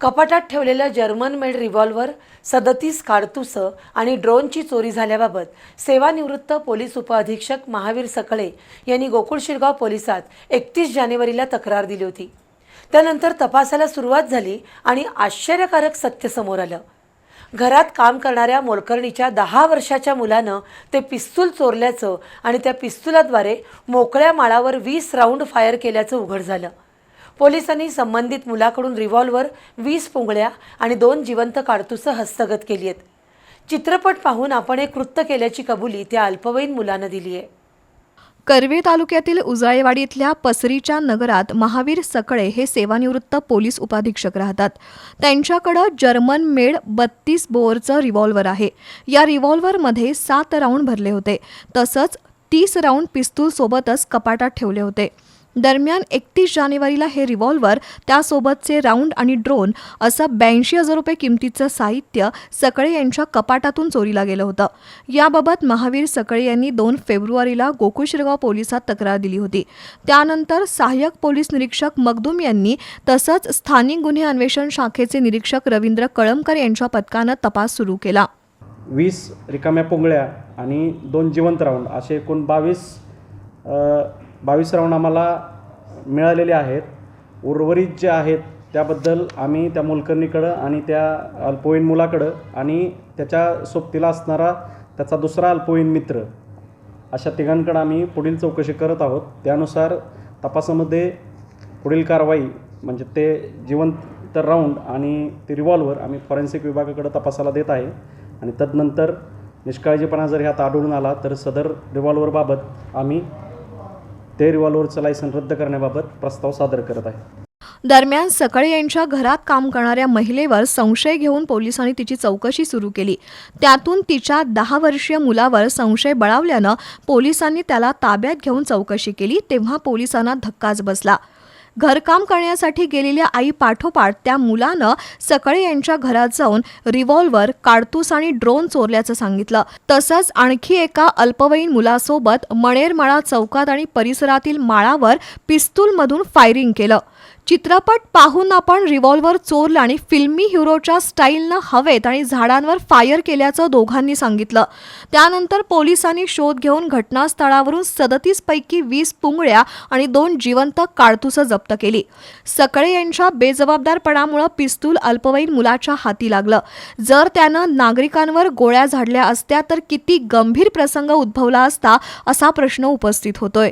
कपाटात ठेवलेलं German made revolver सदतीस काडतुसं आणि ड्रोनची चोरी झाल्याबाबत सेवानिवृत्त पोलीस उपअधीक्षक महावीर सकळे यांनी गोकुळ शिरगाव पोलिसात एकतीस जानेवारीला तक्रार दिली होती. त्यानंतर तपासाला सुरुवात झाली आणि आश्चर्यकारक सत्य समोर आलं. घरात काम करणाऱ्या मोलकर्णीच्या दहा वर्षाच्या मुलानं ते पिस्तूल चोरल्याचं आणि त्या पिस्तुलाद्वारे मोकळ्या माळावर वीस राऊंड फायर केल्याचं उघड झालं. पोलिसांनी संबंधित मुलाकडून रिव्हॉल्वर वीस पुंगळ्या आणि दोन जिवंत काडतुसं हस्तगत केली आहेत. चित्रपट पाहून आपण हे कृत्य केल्याची कबुली त्या अल्पवयीन मुलानं दिली आहे. करवे तालुक्यातील उजाळेवाडी इथल्या पसरीच्या नगरात महावीर सकळे हे सेवानिवृत्त पोलीस उपाधीक्षक राहतात. त्यांच्याकडं जर्मन मेड बत्तीस बोअरचं रिव्हॉल्वर आहे. या रिव्हॉल्वरमध्ये सात राऊंड भरले होते. तसंच तीस राऊंड पिस्तूल सोबतच कपाटात ठेवले होते. दरम्यान एकतीस जानेवारीला हे रिव्हॉल्वर त्यासोबतचे राऊंड आणि ड्रोन असं ब्याऐंशी हजार रुपये किमतीचं साहित्य सकळे यांच्या कपाटातून चोरीला गेलं होतं. याबाबत महावीर सकळे यांनी दोन फेब्रुवारीला गोकुळ शिरगाव पोलिसात तक्रार दिली होती. त्यानंतर सहाय्यक पोलीस निरीक्षक मगदूम यांनी तसंच स्थानिक गुन्हे अन्वेषण शाखेचे निरीक्षक रवींद्र कळमकर यांच्या पथकानं तपास सुरू केला. वीस रिकाम्या पोंगळ्या आणि दोन जिवंत राऊंड असे एकूण बावीस बावीस राऊंड आम्हाला मिळालेले आहेत. उर्वरित जे आहेत त्याबद्दल आम्ही त्या मोलकर्णीकडं आणि त्या अल्पवयीन मुलाकडं आणि त्याच्या सोबतीला असणारा त्याचा दुसरा अल्पवयीन मित्र अशा तिघांकडं आम्ही पुढील चौकशी करत आहोत. त्यानुसार तपासामध्ये पुढील कारवाई म्हणजे ते जिवंत राऊंड आणि ते रिव्हॉल्वर आम्ही फॉरेन्सिक विभागाकडं तपासाला देत आहे. आणि तदनंतर निष्काळजीपणा जर ह्यात आढळून आला तर सदर रिव्हॉल्वरबाबत आम्ही ते रिव्हॉल्वरचं लायसन रद्द करण्याबाबत प्रस्ताव सादर करत आहे. दरम्यान सकाळे यांच्या घरात काम करणाऱ्या महिलेवर संशय घेऊन पोलिसांनी तिची चौकशी सुरू केली. त्यातून तिच्या दहा वर्षीय मुलावर संशय बळावल्यानं पोलिसांनी त्याला ताब्यात घेऊन चौकशी केली तेव्हा पोलिसांना धक्काच बसला. घरकाम करण्यासाठी गेलेल्या आई पाठोपाठ त्या मुलानं सकळे यांच्या घरात जाऊन रिव्हॉल्वर काडतूस आणि ड्रोन चोरल्याचं सांगितलं. तसंच आणखी एका अल्पवयीन मुलासोबत मणेरमाळा चौकात आणि परिसरातील माळावर पिस्तूलमधून फायरिंग केलं. चित्रपट पाहून आपण रिव्हॉल्वर चोरलं आणि फिल्मी हिरोच्या स्टाईलनं हवेत आणि झाडांवर फायर केल्याचं दोघांनी सांगितलं. त्यानंतर पोलिसांनी शोध घेऊन घटनास्थळावरून सदतीस पैकी वीस पुंगळ्या आणि दोन जिवंत काळतुसं जप्त केली. सकळे यांच्या बेजबाबदारपणामुळं पिस्तूल अल्पवयीन मुलाच्या हाती लागलं. जर त्यानं नागरिकांवर गोळ्या झाडल्या असत्या तर किती गंभीर प्रसंग उद्भवला असता असा प्रश्न उपस्थित होतोय.